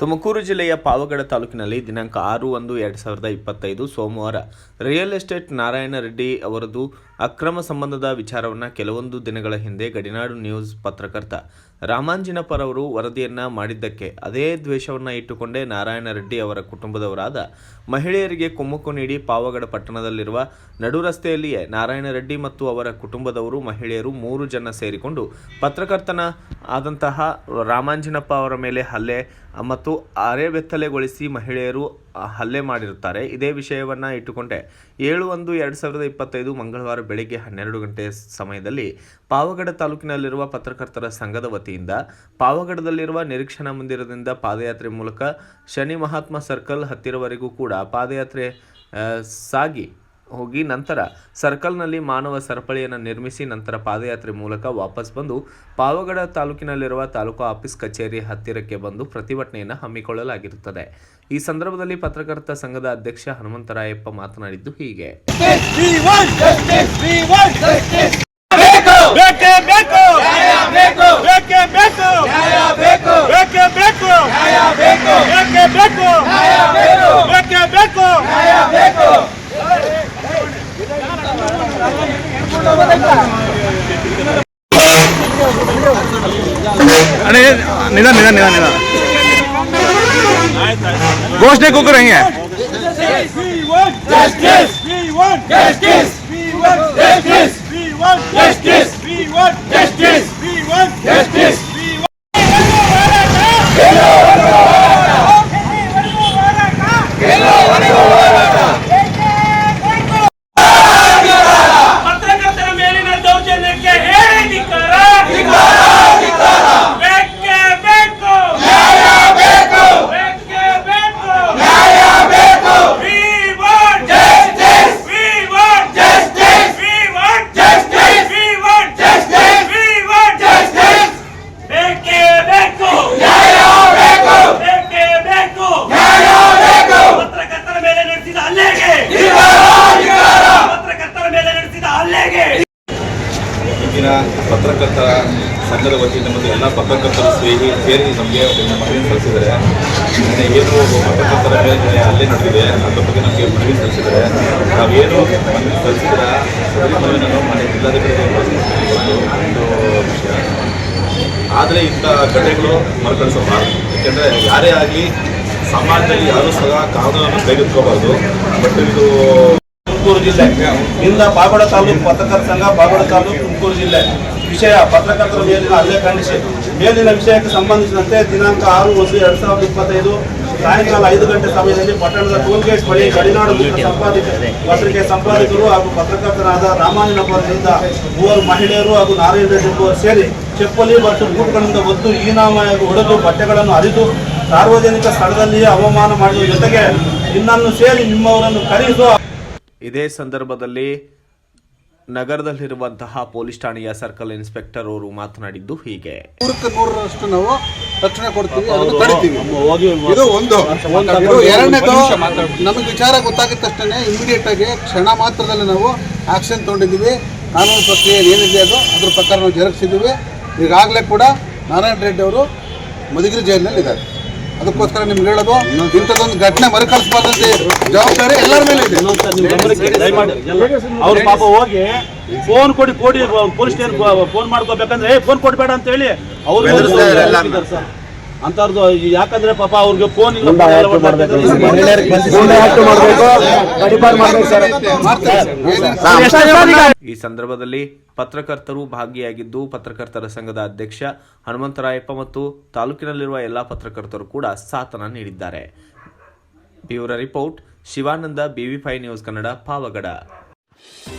ತುಮಕೂರು ಜಿಲ್ಲೆಯ ಪಾವಗಡ ತಾಲೂಕಿನಲ್ಲಿ ದಿನಾಂಕ ಆರು ಒಂದು ಎರಡು ಸಾವಿರದ ಇಪ್ಪತ್ತೈದು ಸೋಮವಾರ ರಿಯಲ್ ಎಸ್ಟೇಟ್ ನಾರಾಯಣ ರೆಡ್ಡಿ ಅವರದು ಅಕ್ರಮ ಸಂಬಂಧದ ವಿಚಾರವನ್ನು ಕೆಲವೊಂದು ದಿನಗಳ ಹಿಂದೆ ಗಡಿನಾಡು ನ್ಯೂಸ್ ಪತ್ರಕರ್ತ ರಾಮಾಂಜಿನಪ್ಪರವರು ವರದಿಯನ್ನ ಮಾಡಿದ್ದಕ್ಕೆ ಅದೇ ದ್ವೇಷವನ್ನು ಇಟ್ಟುಕೊಂಡೇ ನಾರಾಯಣ ರೆಡ್ಡಿ ಅವರ ಕುಟುಂಬದವರಾದ ಮಹಿಳೆಯರಿಗೆ ಕುಮ್ಮಕ್ಕು ನೀಡಿ ಪಾವಗಡ ಪಟ್ಟಣದಲ್ಲಿರುವ ನಡು ರಸ್ತೆಯಲ್ಲಿಯೇ ನಾರಾಯಣ ರೆಡ್ಡಿ ಮತ್ತು ಅವರ ಕುಟುಂಬದವರು ಮಹಿಳೆಯರು ಮೂರು ಜನ ಸೇರಿಕೊಂಡು ಪತ್ರಕರ್ತನ ಆದಂತಹ ರಾಮಾಂಜಿನಪ್ಪ ಅವರ ಮೇಲೆ ಹಲ್ಲೆ ಮತ್ತು ಅರೆಬೆತ್ತಲೆಗೊಳಿಸಿ ಮಹಿಳೆಯರು ಹಲ್ಲೆ ಮಾಡಿರುತ್ತಾರೆ. ಇದೇ ವಿಷಯವನ್ನು ಇಟ್ಟುಕೊಂಡೆ. ಏಳು ಒಂದು ಎರಡು ಸಾವಿರದ ಇಪ್ಪತ್ತೈದು ಮಂಗಳವಾರ ಬೆಳಗ್ಗೆ ಹನ್ನೆರಡು ಗಂಟೆ ಸಮಯದಲ್ಲಿ ಪಾವಗಡ ತಾಲೂಕಿನಲ್ಲಿರುವ ಪತ್ರಕರ್ತರ ಸಂಘದ ವತಿಯಿಂದ ಪಾವಗಡದಲ್ಲಿರುವ ನಿರೀಕ್ಷಣಾ ಮಂದಿರದಿಂದ ಪಾದಯಾತ್ರೆ ಮೂಲಕ ಶನಿ ಮಹಾತ್ಮ ಸರ್ಕಲ್ ಹತ್ತಿರವರೆಗೂ ಕೂಡ ಪಾದಯಾತ್ರೆ ಸಾಗಿ ಹೋಗಿ ನಂತರ ಸರ್ಕಲ್ನಲ್ಲಿ ಮಾನವ ಸರಪಳಿಯನ್ನು ನಿರ್ಮಿಸಿ ನಂತರ ಪಾದಯಾತ್ರೆ ಮೂಲಕ ವಾಪಸ್ ಬಂದು ಪಾವಗಡ ತಾಲೂಕಿನಲ್ಲಿರುವ ತಾಲೂಕು ಆಫೀಸ್ ಕಚೇರಿ ಹತ್ತಿರಕ್ಕೆ ಬಂದು ಪ್ರತಿಭಟನೆಯನ್ನು ಹಮ್ಮಿಕೊಳ್ಳಲಾಗಿರುತ್ತದೆ ಈ ಸಂದರ್ಭದಲ್ಲಿ ಪತ್ರಕರ್ತ ಸಂಘದ ಅಧ್ಯಕ್ಷ ಹನುಮಂತರಾಯಪ್ಪ ಮಾತನಾಡಿದ್ದು ಹೀಗೆ We अरे निधन निधन निधन निधन गोश्त नहीं कुक रही है We want justice. We want justice. ಸಂಘದ ವತಿಯಿಂದ ಮತ್ತು ಎಲ್ಲ ಪತ್ರಕರ್ತರು ಸೇರಿ ಸೇರಿ ನಮಗೆ ಮನವಿ ಸಲ್ಲಿಸಿದ್ದಾರೆ ಏನು ಪತ್ರಕರ್ತರ ಮೇಲೆ ಅಲ್ಲೇ ನಡೆದಿದೆ. ಅದರ ಬಗ್ಗೆ ನಮಗೆ ಮನವಿ ಸಲ್ಲಿಸಿದ್ದಾರೆ. ನಾವೇನು ಮನವಿ ಸಲ್ಲಿಸಿದ್ರ ನಾನು ಮನೆ ಜಿಲ್ಲಾಧಿಕಾರಿಗಳು ಒಂದು ವಿಷಯ. ಆದರೆ ಇಂಥ ಘಟನೆಗಳು ಮರುಕಳಿಸಬಾರದು. ಏಕೆಂದರೆ ಯಾರೇ ಆಗಲಿ ಸಮಾಜದಲ್ಲಿ ಯಾರೂ ಸಹ ಕಾನೂನನ್ನು ಕೈಗೆತ್ಕೋಬಾರ್ದು ಬಟ್ ಇದು ತುಮಕೂರು ಜಿಲ್ಲೆ. ಇಂದ ಬಾಗೋಡ ತಾಲೂಕು ಪತ್ರಕರ್ತರ ಸಂಘ, ಬಾಗೋಡ ತಾಲೂಕು ತುಮಕೂರು ಜಿಲ್ಲೆ. ವಿಷಯ ಪತ್ರಕರ್ತರ ಮೇಲಿನ ಹಲ್ಲೆ ಖಂಡಿಸಿ. ಮೇಲಿನ ವಿಷಯಕ್ಕೆ ಸಂಬಂಧಿಸಿದಂತೆ ದಿನಾಂಕ ಆರು ಒಂದು ಎರಡ್ ಸಾವಿರದ ಇಪ್ಪತ್ತೈದು ಸಾಯಂಕಾಲ ಐದು ಗಂಟೆ ಸಮಯದಲ್ಲಿ ಪಟ್ಟಣದ ಟೋಲ್ ಗೇಟ್ ಬಳಿ ಗಡಿನಾಡು ಸಂಪಾದಕ ಪತ್ರಿಕೆ ಸಂಪಾದಕರು ಹಾಗೂ ಪತ್ರಕರ್ತರಾದ ರಾಮಾಯಣಪುರದಿಂದ ಮೂವರು ಮಹಿಳೆಯರು ಹಾಗೂ ನಾರಾಯಣ ರೆಡ್ಡಿ ಸೇರಿ ಚಪ್ಪಲಿ ಮತ್ತು ಬೂಟ್ಗಳಿಂದ ಒದ್ದು ಈನಾಮಯಾಗಿ ಹೊಡೆದು ಬಟ್ಟೆಗಳನ್ನು ಹರಿದು ಸಾರ್ವಜನಿಕ ಸ್ಥಳದಲ್ಲಿಯೇ ಅವಮಾನ ಮಾಡುವ ಜೊತೆಗೆ ಇನ್ನನ್ನು ಸೇರಿ ನಿಮ್ಮವರನ್ನು ಕರೆಯಿಸುವ ಇದೇ ಸಂದರ್ಭದಲ್ಲಿ ನಗರದಲ್ಲಿರುವಂತಹ ಪೊಲೀಸ್ ಠಾಣೆಯ ಸರ್ಕಲ್ ಇನ್ಸ್ಪೆಕ್ಟರ್ ಅವರು ಮಾತನಾಡಿದ್ದು ಹೀಗೆ. ನೂರಕ್ಕೆ ನೂರರಷ್ಟು ನಾವು ರಕ್ಷಣೆ ಕೊಡ್ತೀವಿ ಅದನ್ನು ತಡಿತೀವಿ. ಇದು ಒಂದು. ಇದು ಎರಡನೇದು ನಮಗೆ ವಿಚಾರ ಗೊತ್ತಾಗಿದ ತಕ್ಷಣ ಇಮಿಡಿಯೇಟ್ ಆಗಿ ಕ್ಷಣ ಮಾತ್ರದಲ್ಲಿ ನಾವು ಆಕ್ಷನ್ ತಗೊಂಡಿದ್ದೀವಿ. ಕಾನೂನು ಪ್ರಕ್ರಿಯೆ ಏನಿದೆ ಅದು ಅದ್ರ ಪ್ರಕಾರ ನಾವು ಜರುಗಿಸಿದ್ದೀವಿ. ಈಗಾಗಲೇ ಕೂಡ ನಾರಾಯಣ ರೆಡ್ಡಿ ಅವರು ಮಧುಗಿರಿ ಜೈಲಿನಲ್ಲಿ ಇದ್ದಾರೆ ಅದಕ್ಕೋಸ್ಕರ ನಿಮ್ಗೆ ಹೇಳೋದು ಇಂಥದ್ದೊಂದು ಘಟನೆ ಮರುಕಳಿಸಬಾರ್ದಂತ ಜವಾಬ್ದಾರಿ ಎಲ್ಲರ ಮೇಲೆ ಇದೆ. ಅವ್ರ ಪಾಪ ಹೋಗಿ ಫೋನ್ ಕೊಡಿ ಕೊಡಿ ಪೊಲೀಸ್ ಸ್ಟೇಷನ್ ಫೋನ್ ಮಾಡ್ಕೋಬೇಕಂದ್ರೆ ಏ ಫೋನ್ ಕೊಡ್ಬೇಡ ಅಂತ ಹೇಳಿ ಅವ್ರು ಅಂತವ್ರದ್ದು ಯಾಕಂದ್ರೆ ಪಾಪ ಅವ್ರಿಗೆ ಫೋನ್ ಇಲ್ಲ ಈ ಸಂದರ್ಭದಲ್ಲಿ ಪತ್ರಕರ್ತರು ಭಾಗಿಯಾಗಿದ್ದು, ಪತ್ರಕರ್ತರ ಸಂಘದ ಅಧ್ಯಕ್ಷ ಹನುಮಂತರಾಯಪ್ಪ ಮತ್ತು ತಾಲೂಕಿನಲ್ಲಿರುವ ಎಲ್ಲ ಪತ್ರಕರ್ತರು ಕೂಡ ಸಾಥನ ನೀಡಿದ್ದಾರೆ. Bureau report, Shivananda, B V five news Kannada, Pavagada.